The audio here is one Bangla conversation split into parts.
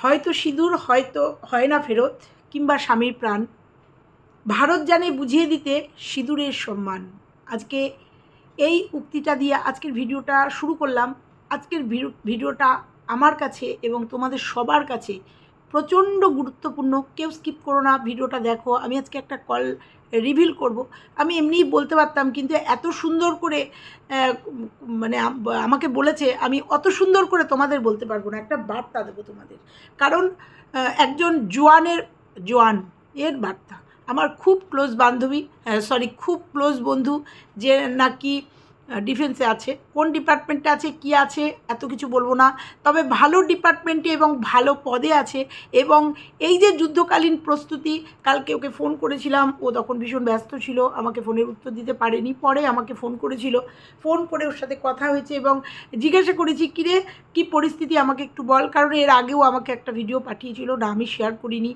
হয়তো সিঁদুর, হয়তো হয় না ফেরত, কিংবা স্বামীর প্রাণ। ভারত জানে বুঝিয়ে দিতে সিঁদুরের সম্মান। আজকে এই উক্তিটা দিয়ে আজকের ভিডিওটা শুরু করলাম। আজকের ভিডিওটা আমার কাছে এবং তোমাদের সবার কাছে প্রচণ্ড গুরুত্বপূর্ণ, কেউ স্কিপ করো না, ভিডিওটা দেখো, আমি আজকে একটা কল রিভিল করব। আমি এমনিই বলতে পারতাম, কিন্তু এত সুন্দর করে মানে আমাকে বলেছে, আমি অত সুন্দর করে তোমাদের বলতে পারব না, একটা বার্তা দেবো তোমাদের। কারণ একজন জোয়ানের, জোয়ান, এর বার্তা। আমার খুব ক্লোজ বান্ধবী সরি খুব ক্লোজ বন্ধু, যে নাকি ডিফেন্সে আছে। কোন ডিপার্টমেন্টে আছে, কি আছে, এত কিছু বলব না। তবে ভালো ডিপার্টমেন্টে এবং ভালো পদে আছে এবং এই যে যুদ্ধকালীন প্রস্তুতি, কালকে ওকে ফোন করেছিলাম, ও তখন ভীষণ ব্যস্ত ছিল, আমাকে ফোনের উত্তর দিতে পারেনি, পরে আমাকে ফোন করেছিল। ফোন করে ওর সাথে কথা হয়েছে এবং জিজ্ঞাসা করেছি, কিরে, কি পরিস্থিতি? আমাকে একটু বল। কারণ এর আগেও আমাকে একটা ভিডিও পাঠিয়েছিল, না আমি শেয়ার করিনি।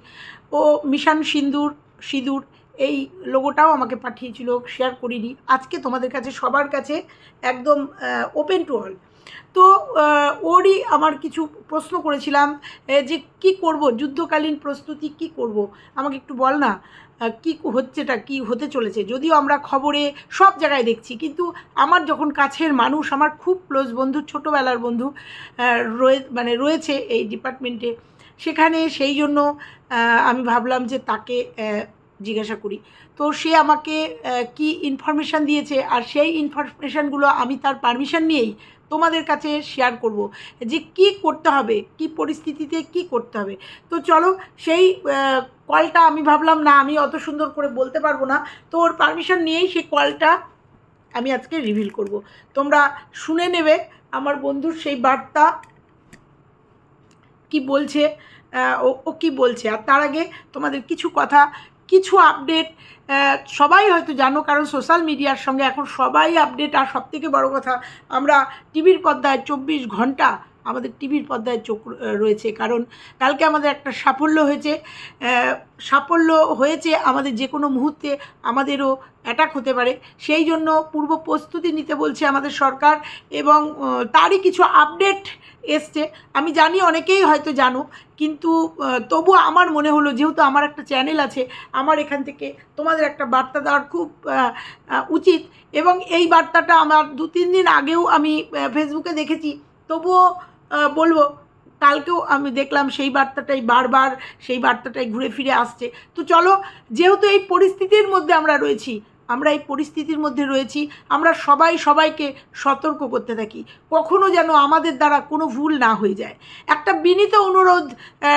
ও মিশন সিন্দুর, সিঁদুর এই লোগোটাও আমাকে পাঠিয়েছিল শেয়ার করিনি। আজকে তোমাদের কাছে, সবার কাছে একদম ওপেন টু অল তো ওরই আমার কিছু প্রশ্ন করেছিলাম যে কি করব, যুদ্ধকালীন প্রস্তুতি কি করব? আমাকে একটু বল না কি হচ্ছেটা, কি হতে চলেছে? যদিও আমরা খবরে সব জায়গায় দেখছি, কিন্তু আমার যখন কাছের মানুষ, আমার খুব ক্লোজ বন্ধু, ছোটোবেলার বন্ধু রয়ে মানে রয়েছে এই ডিপার্টমেন্টে সেখানে সেই জন্য আমি ভাবলাম যে তাকে জিজ্ঞাসা করি। তো সে আমাকে কি ইনফরমেশান দিয়েছে? আর সেই ইনফরমেশানগুলো আমি তার পারমিশন নিয়েই তোমাদের কাছে শেয়ার করব যে কি করতে হবে, কি পরিস্থিতিতে কি করতে হবে। তো চলো, সেই কলটা আমি ভাবলাম, না, আমি অত সুন্দর করে বলতে পারব না। তো ওর পারমিশন নিয়েই সেই কলটা আমি আজকে রিভিল করব। তোমরা শুনে নেবে, আমার বন্ধুর সেই বার্তা কি বলছে ও কী বলছে। আর তার আগে তোমাদের কিছু কথা কিছু আপডেট সবাই হয়তো জানো কারণ সোশ্যাল মিডিয়ার সঙ্গে এখন সবাই আপডেট আর সবথেকে বড় কথা, আমরা টিভির পর্দায় চব্বিশ ঘণ্টা আমাদের টিভির পর্দায় চোখ রয়েছে। কারণ কালকে আমাদের একটা সাফল্য হয়েছে সাফল্য হয়েছে আমাদের যে কোনো মুহূর্তে আমাদেরও অ্যাটাক হতে পারে। সেই জন্য পূর্ব প্রস্তুতি নিতে বলছে আমাদের সরকার এবং তারই কিছু আপডেট এসছে। আমি জানি অনেকেই হয়তো জানো, কিন্তু তবু আমার মনে হলো, যেহেতু আমার একটা চ্যানেল আছে, আমার এখান থেকে তোমাদের একটা বার্তা দেওয়ার খুব উচিত। এবং এই বার্তাটা আমার দু তিন দিন আগেও আমি ফেসবুকে দেখেছি। তবুও বলব, কালকেও আমি দেখলাম সেই বার্তাটাই বারবার, সেই বার্তাটাই ঘুরে ফিরে আসছে। তো চলো, যেহেতু এই পরিস্থিতির মধ্যে আমরা রয়েছি, আমরা এই পরিস্থিতির মধ্যে রয়েছি, আমরা সবাই সবাইকে সতর্ক করতে থাকি। কখনো যেন আমাদের দ্বারা কোনো ভুল না হয়ে যায়। একটা বিনীত অনুরোধ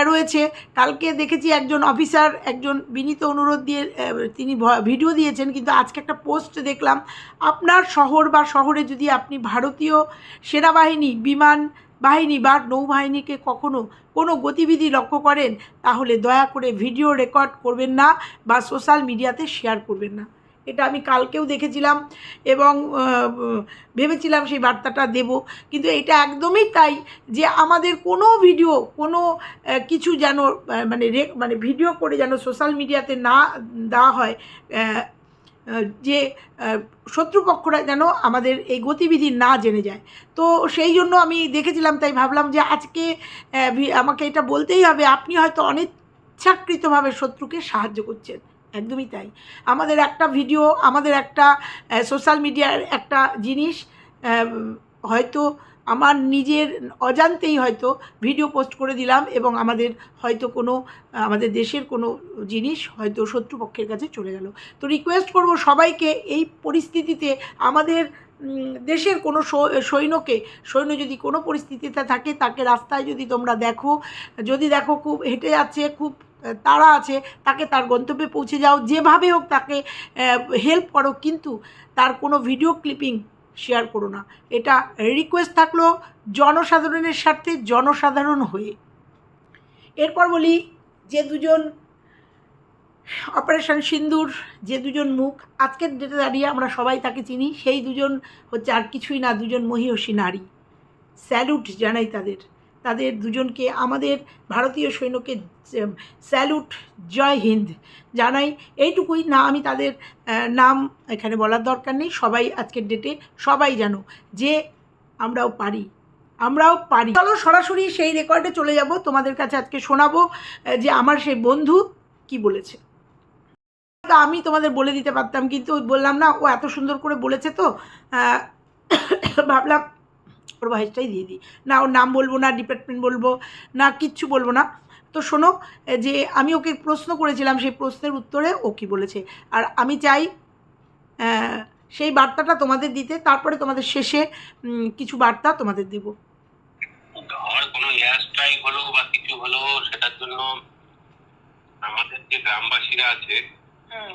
রয়েছে। কালকে দেখেছি একজন অফিসার, একজন বিনীত অনুরোধ দিয়ে তিনি ভিডিও দিয়েছেন, কিন্তু আজকে একটা পোস্ট দেখলাম। আপনার শহর বা শহরে যদি আপনি ভারতীয় সেনাবাহিনী, বিমান বাহিনী বা নৌবাহিনীকে কখনো কোনো গতিবিধি লক্ষ্য করেন, তাহলে দয়া করে ভিডিও রেকর্ড করবেন না বা সোশ্যাল মিডিয়াতে শেয়ার করবেন না। এটা আমি কালকেও দেখেছিলাম এবং ভেবেছিলাম সেই বার্তাটা দেব। কিন্তু এটা একদমই তাই যে আমাদের কোনো ভিডিও, কোনো কিছু যেন মানে মানে ভিডিও করে যেন সোশ্যাল মিডিয়াতে না দেওয়া হয় যে শত্রুপক্ষরা যেন আমাদের এই গতিবিধি না জেনে যায়। তো সেই জন্য আমি দেখেছিলাম, তাই ভাবলাম যে আজকে আমাকে এটা বলতেই হবে, আপনি হয়তো অনিচ্ছাকৃতভাবে শত্রুকে সাহায্য করছেন। একদমই তাই। আমাদের একটা ভিডিও, আমাদের একটা সোশ্যাল মিডিয়ার একটা জিনিস হয়তো আমার নিজের অজান্তেই হয়তো ভিডিও পোস্ট করে দিলাম এবং আমাদের হয়তো কোনো, আমাদের দেশের কোনো জিনিস হয়তো শত্রুপক্ষের কাছে চলে গেল। তো রিকোয়েস্ট করব সবাইকে এই পরিস্থিতিতে আমাদের দেশের কোনো সৈন্যকে, সৈন্য যদি কোনো পরিস্থিতিতে থাকে, তাকে রাস্তায় যদি তোমরা দেখো, যদি দেখো খুব হেঁটে যাচ্ছে, খুব তাড়া আছে, তাকে তার গন্তব্যে পৌঁছে যাও, যেভাবে হোক তাকে হেল্প করো, কিন্তু তার কোনো ভিডিও ক্লিপিং শেয়ার করো না। এটা রিকোয়েস্ট থাকল জনসাধারণের স্বার্থে জনসাধারণ হয়ে। এরপর বলি যে দুজন অপারেশন সিন্দুর, যে দুজন মুখ, আজকের ডেটে দাঁড়িয়ে আমরা সবাই তাকে চিনি, সেই দুজন হচ্ছে আর কিছুই না, দুজন মহিষী নারী। স্যালুট জানাই তাদের। তাদের দুজনকে আমাদের ভারতীয় সৈন্যকে স্যালুট, জয় হিন্দ জানাই। এইটুকুই না, আমি তাদের নাম এখানে বলার দরকার নেই। সবাই আজকের ডেটে সবাই জানো যে আমরাও পারি আমরাও পারি। চলো সরাসরি সেই রেকর্ডে চলে যাব। তোমাদের কাছে আজকে শোনাবো যে আমার সেই বন্ধু কি বলেছে। আমি তোমাদের বলে দিতে পারতাম, কিন্তু বললাম না, ও এত সুন্দর করে বলেছে তো ভাবলাম ওর ভয়েসটাই দিয়ে দিই। না ওর নাম বলব না ডিপার্টমেন্ট বলব না কিচ্ছু বলব না। তো শোনো যে আমি ওকে প্রশ্ন করেছিলাম সেই প্রশ্নের উত্তরে ও কি বলেছে। আর আমি চাই সেই বার্তাটা তোমাদের দিতে তারপরে তোমাদের শেষে কিছু বার্তা তোমাদের দেবো। ধর কোনো এয়ার স্ট্রাইক হলো বা কিছু হলো সেটার জন্য আমাদের যে গ্রামবাসীরা আছে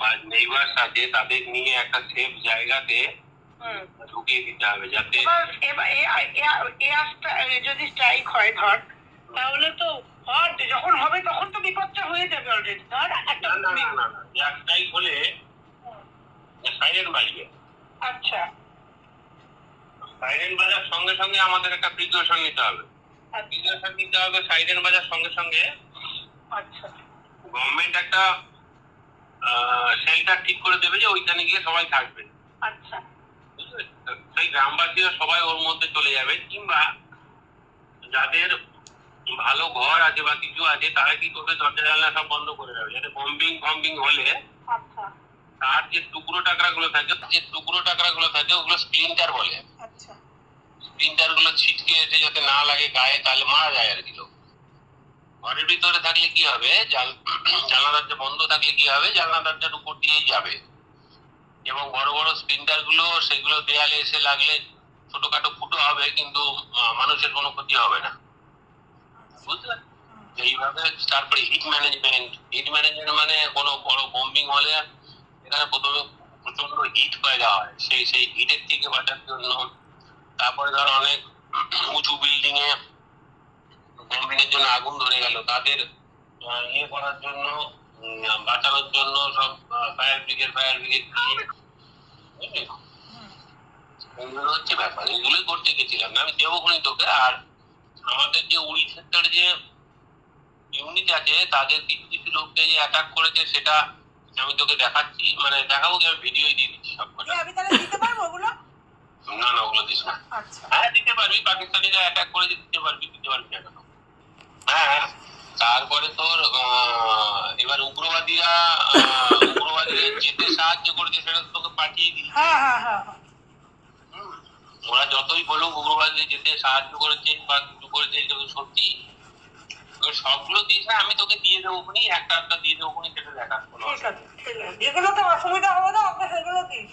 বা নেইবার্স আছে তাদের নিয়ে একটা সেফ জায়গাতে ঢুকিয়ে দিতে হবে যাতে এবার যদি স্ট্রাইক হয় ধর তাহলে তো যখন হবে তখন তো বিপদটা হয়ে যাবে অলরেডি ধর একটা স্ট্রাইক হলে সাইরেন বাজবে আচ্ছা। সাইরেন বাজার সঙ্গে সঙ্গে আমাদের একটা প্রিকশন নিতে হবে। আচ্ছা। প্রিকশন নিতে হবে সাইরেন বাজার সঙ্গে সঙ্গে। আচ্ছা। গভর্নমেন্ট একটা শেল্টার ঠিক করে দেবে যে ওইখানে গিয়ে সবাই থাকবে। আচ্ছা? সেই গ্রামবাসীরা সবাই ওর মধ্যে চলে যাবে কিংবা যাদের ভালো ঘর আছে বা কিছু আছে তারা কি করবে দরজা জানলা সব বন্ধ করে দেবে? যাতে বম্বিং ফম্বিং হলে আচ্ছা। তার যে টুকরো টাকরা গুলো থাকে যে টুকরো টাকরা গুলো থাকে ওগুলো স্প্লিন্টার বলে। আচ্ছা। স্প্লিন্টারগুলো ছিটকে এসে যাতে না লাগে গায়ে তাহলে মারা যায় আর কি ঘরের ভিতরে থাকলে কি হবে? জাল- জানলা দরজা বন্ধ থাকলে কি হবে? জানলা দরজার উপর দিয়েই যাবে। এবং বড় বড় স্প্লিন্টারগুলো সেগুলো দেয়ালে এসে লাগলে ছোটখাটো ফুটো হবে, কিন্তু মানুষের কোনো ক্ষতি হবে না। বুঝলে? এইভাবে তারপরে হিট ম্যানেজমেন্ট হিট ম্যানেজমেন্ট মানে কোনো বড় বম্বিং হলে এখানে প্রথমে প্রচণ্ড হিট পয়দা হয় সেই সেই হিটের থেকে বাঁচার জন্য। তারপরে ধর অনেক উঁচু বিল্ডিং এ বম্বিং জন্য আগুন ধরে গেল। তাদের ইয়ে করার জন্য বাঁচানোর জন্য সব ফায়ার ব্রিগেড ফায়ার ব্রিগেড এগুলো হচ্ছে ব্যাপার এগুলোই করতে গেছিলাম। আমি তোকে আর আমাদের যে যে ইউনিট আছে তাদের কিছু কিছু লোককে যে অ্যাটাক করেছে সেটা আমি তোকে দেখাচ্ছি। মানে দেখাবো কি আমি ভিডিও দিয়ে দিচ্ছি সব কটা আমি তাহলে দিতে পারব ওগুলো? না না ওগুলো দিস না। আচ্ছা। হ্যাঁ দিতে পারবি পাকিস্তানিরা অ্যাটাক করেছে দিতে পারবি দিতে পারবি না হ্যাঁ। তারপরে তোর আহ, এবার উগ্রবাদীরা আহ, উগ্রবাদীরা যেতে সাহায্য করেছে সেটা তো তোকে পাঠিয়ে দিই হ্যাঁ হ্যাঁ হ্যাঁ। হুম। ওরা যতই বলুক উগ্রবাদীদের যেতে সাহায্য করেছে বা কিছু করেছে এটা তো সত্যি। এবার সবগুলো না আমি তোকে দিয়ে দেবো খুনি একটা একটা দিয়ে দেবো খুনি সেটা কোনো ঠিক আছে যেগুলো তো অসুবিধা হবে না আপনার সেগুলো দিস।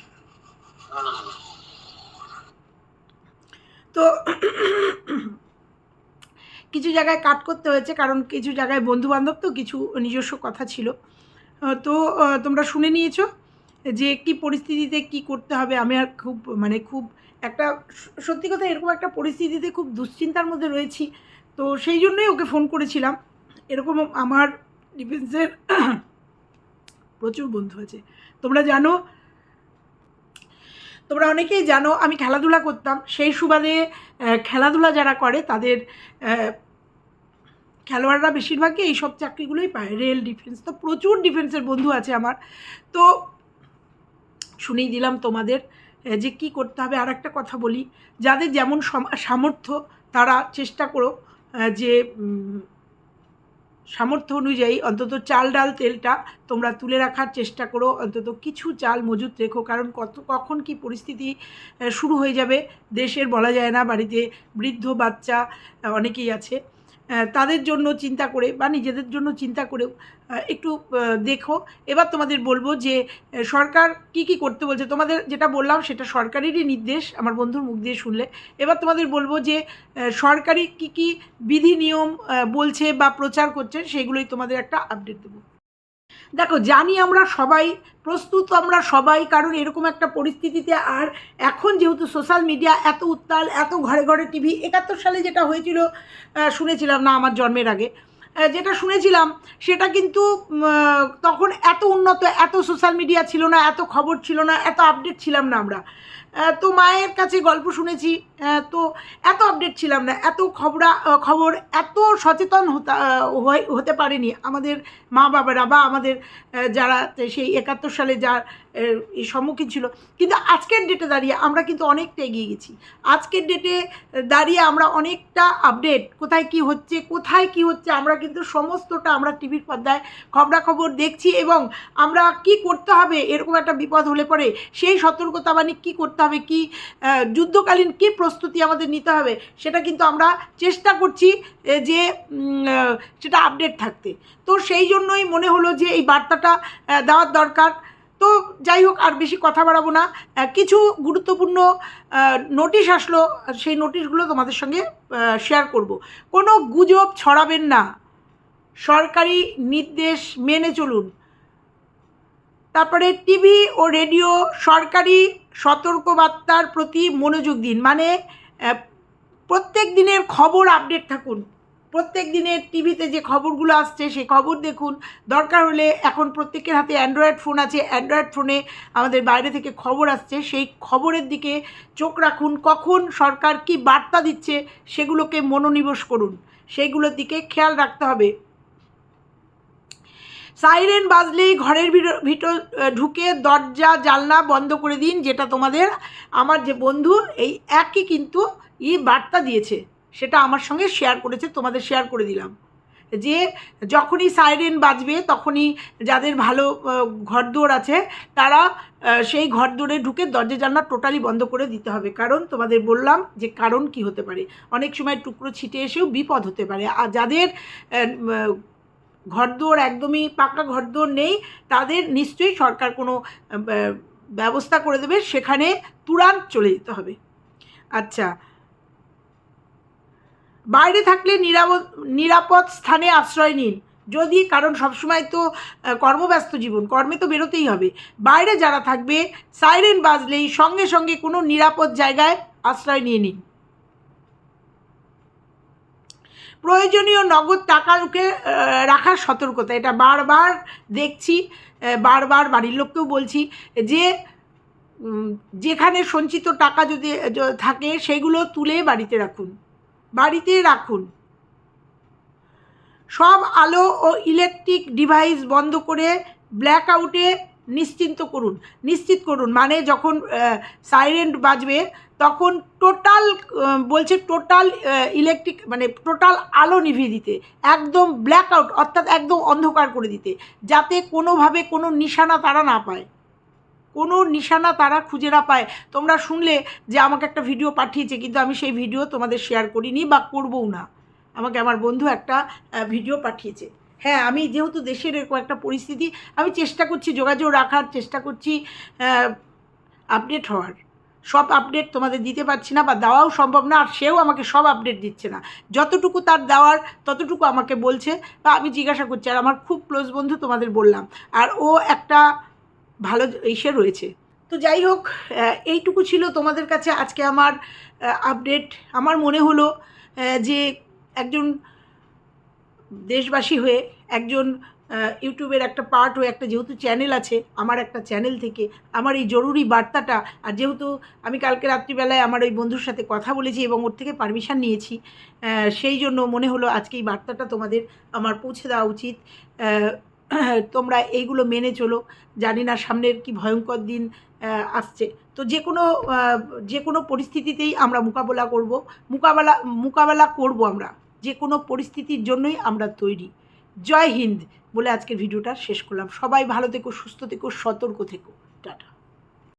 তো কিছু জায়গায় কাট করতে হয়েছে, কারণ কিছু জায়গায় বন্ধু বান্ধব তো কিছু নিজস্ব কথা ছিল। তো তোমরা শুনে নিয়েছো যে কি পরিস্থিতিতে কি করতে হবে? আমি আর খুব মানে খুব একটা সত্যি কথা এরকম একটা পরিস্থিতিতে খুব দুশ্চিন্তার মধ্যে রয়েছি। তো সেই জন্যই ওকে ফোন করেছিলাম। এরকম আমার ডিফেন্সের প্রচুর বন্ধু আছে। তোমরা জানো তোমরা অনেকেই জানো, আমি খেলাধুলা করতাম। সেই সুবাদে খেলাধুলা যারা করে, তাদের খেলোয়াড়রা বেশিরভাগই এই সব চাকরিগুলোই পায়। রেল ডিফেন্স, তো প্রচুর ডিফেন্সের বন্ধু আছে আমার। তো শুনেই দিলাম তোমাদের যে কি করতে হবে। আর একটা কথা বলি, যাদের যেমন সম- সামর্থ্য, তারা চেষ্টা করো যে সামর্থ্য অনুযায়ী অন্তত চাল ডাল তেলটা তোমরা তুলে রাখার চেষ্টা করো। অন্তত কিছু চাল মজুত রেখো, কারণ কত, কখন কি পরিস্থিতি শুরু হয়ে যাবে, দেশের বলা যায় না, বাড়িতে বৃদ্ধ বাচ্চা অনেকেই আছে। তাদের জন্য চিন্তা করে বা নিজেদের জন্য চিন্তা করেও একটু দেখো। এবার তোমাদের বলব যে সরকার কি কি করতে বলছে? তোমাদের যেটা বললাম সেটা সরকারেরই নির্দেশ, আমার বন্ধুর মুখ দিয়ে শুনলে। এবার তোমাদের বলব যে সরকারি কি কি বিধি নিয়ম বলছে বা প্রচার করছে সেগুলোই তোমাদের একটা আপডেট দেবো। দেখো, জানি আমরা সবাই, প্রস্তুত আমরা সবাই, কারণ এরকম একটা পরিস্থিতিতে আর এখন যেহেতু সোশ্যাল মিডিয়া এত উত্তাল, এত ঘরে ঘরে টিভি একাত্তর সালে যেটা হয়েছিল শুনেছিলাম না আমার জন্মের আগে। যেটা শুনেছিলাম, সেটা কিন্তু তখন এত উন্নত, এত সোশ্যাল মিডিয়া ছিল না, এত খবর ছিল না, এত আপডেট ছিলাম না আমরা। তো মায়ের কাছে গল্প শুনেছি তো এত আপডেট ছিলাম না, এত খবরা খবর এত সচেতন হতা পারেনি আমাদের মা বাবারা বা আমাদের যারা সেই একাত্তর সালে যার সম্মুখীন ছিল। কিন্তু আজকের ডেটে দাঁড়িয়ে আমরা কিন্তু অনেকটা এগিয়ে গেছি। আজকের ডেটে দাঁড়িয়ে আমরা অনেকটা আপডেট কোথায় কি হচ্ছে, কোথায় কি হচ্ছে, আমরা কিন্তু সমস্তটা আমরা টিভির পর্দায় খবরাখবর দেখছি এবং আমরা কি করতে হবে, এরকম একটা বিপদ হলে পরে সেই সতর্কতাবাণী কি করতে হবে, কি যুদ্ধকালীন কি প্রস্তুতি আমাদের নিতে হবে, সেটা কিন্তু আমরা চেষ্টা করছি যে সেটা আপডেট থাকতে। তো সেই জন্যই মনে হলো যে এই বার্তাটা দেওয়ার দরকার। তো যাই হোক, আর বেশি কথা বাড়াবো না। কিছু গুরুত্বপূর্ণ নোটিশ আসলো সেই নোটিশগুলো তোমাদের সঙ্গে শেয়ার করব। কোনো গুজব ছড়াবেন না। সরকারি নির্দেশ মেনে চলুন। তারপরে টিভি ও রেডিও সরকারি সতর্কবার্তার প্রতি মনোযোগ দিন। মানে প্রত্যেক দিনের খবর আপডেট থাকুন। প্রত্যেক দিনের টিভিতে যে খবরগুলো আসছে, সেই খবর দেখুন। দরকার হলে এখন প্রত্যেকের হাতে অ্যান্ড্রয়েড ফোন আছে। অ্যান্ড্রয়েড ফোনে আমাদের বাইরে থেকে খবর আসছে। সেই খবরের দিকে চোখ রাখুন। কখন সরকার কি বার্তা দিচ্ছে সেগুলোকে মনোনিবেশ করুন। সেইগুলোর দিকে খেয়াল রাখতে হবে। সাইরেন বাজলেই ঘরের ভিতর ঢুকে দরজা, জানলা বন্ধ করে দিন, যেটা তোমাদের, আমার যে বন্ধু, এই একই কিন্তু ই বার্তা দিয়েছে। সেটা আমার সঙ্গে শেয়ার করেছে, তোমাদের শেয়ার করে দিলাম। যে যখনই সাইরেন বাজবে, তখনই যাদের ভালো ঘরদোর আছে, তারা সেই ঘরদোরে ঢুকে দরজা জানলা টোটালি বন্ধ করে দিতে হবে। কারণ তোমাদের বললাম যে কারণ কি হতে পারে? অনেক সময় টুকরো ছিটে এসেও বিপদ হতে পারে। আর যাদের ঘরদোর একদমই পাকা ঘরদোর নেই, তাদের নিশ্চয়ই সরকার কোনো ব্যবস্থা করে দেবে, সেখানে তুরান্ত চলে যেতে হবে। আচ্ছা বাইরে থাকলে নিরাপদ নিরাপদ স্থানে আশ্রয় নিন। যদি, কারণ সবসময় তো কর্মব্যস্ত জীবন, কর্মে তো বেরোতেই হবে। বাইরে যারা থাকবে, সাইরেন বাজলেই সঙ্গে সঙ্গে কোনো নিরাপদ জায়গায় আশ্রয় নিয়ে নিন। প্রয়োজনীয় নগদ টাকা রুখে রাখার সতর্কতা, এটা বারবার দেখছি বারবার বাড়ির লোককেও বলছি, যে যেখানে সঞ্চিত টাকা যদি থাকে, সেগুলো তুলে বাড়িতে রাখুন। বাড়িতে রাখুন। সব আলো ও ইলেকট্রিক ডিভাইস বন্ধ করে ব্ল্যাক আউটে নিশ্চিন্ত করুন, নিশ্চিত করুন। মানে যখন সাইরেন্ট বাজবে, তখন টোটাল বলছে টোটাল ইলেকট্রিক মানে টোটাল আলো নিভিয়ে দিতে, একদম ব্ল্যাক আউট অর্থাৎ একদম অন্ধকার করে দিতে, যাতে কোনোভাবে কোনো নিশানা তারা না পায়। কোনো নিশানা তারা খুঁজে না পায়। তোমরা শুনলে যে আমাকে একটা ভিডিও পাঠিয়েছে, কিন্তু আমি সেই ভিডিও তোমাদের শেয়ার করিনি বা করবও না। আমাকে আমার বন্ধু একটা ভিডিও পাঠিয়েছে। হ্যাঁ আমি যেহেতু দেশের এরকম একটা পরিস্থিতি, আমি চেষ্টা করছি, যোগাযোগ রাখার চেষ্টা করছি আপডেট হওয়ার। সব আপডেট তোমাদের দিতে পারছি না বা দেওয়াও সম্ভব না, আর সেও আমাকে সব আপডেট দিচ্ছে না। যতটুকু তার দেওয়ার, ততটুকু আমাকে বলছে বা আমি জিজ্ঞাসা করছি। আর আমার খুব ক্লোজ বন্ধু তোমাদের বললাম। আর ও একটা ভালো ইসে রয়েছে। তো যাই হোক এইটুকু ছিল তোমাদের কাছে আজকে আমার আপডেট আমার মনে হলো যে একজন দেশবাসী হয়ে, একজন ইউটিউবের একটা পার্ট হয়ে, একটা যেহেতু চ্যানেল আছে, আমার একটা চ্যানেল থেকে আমার এই জরুরি বার্তাটা, আর যেহেতু আমি কালকে রাত্রিবেলায় আমার ওই বন্ধুর সাথে কথা বলেছি এবং ওর থেকে পারমিশন নিয়েছি সেই জন্য মনে হলো আজকে এই বার্তাটা তোমাদের আমার পৌঁছে দেওয়া উচিত। তোমরা এইগুলো মেনে চলো। জানি না সামনের কি ভয়ঙ্কর দিন আসছে। তো যে কোনো যে কোনো পরিস্থিতিতেই আমরা মোকাবেলা করব। মোকাবেলা মোকাবেলা করব আমরা। যে কোনো পরিস্থিতির জন্যই আমরা তৈরি। জয় হিন্দ বলে আজকের ভিডিওটা শেষ করলাম। সবাই ভালো থেকো, সুস্থ থেকো, সতর্ক থেকো। টাটা।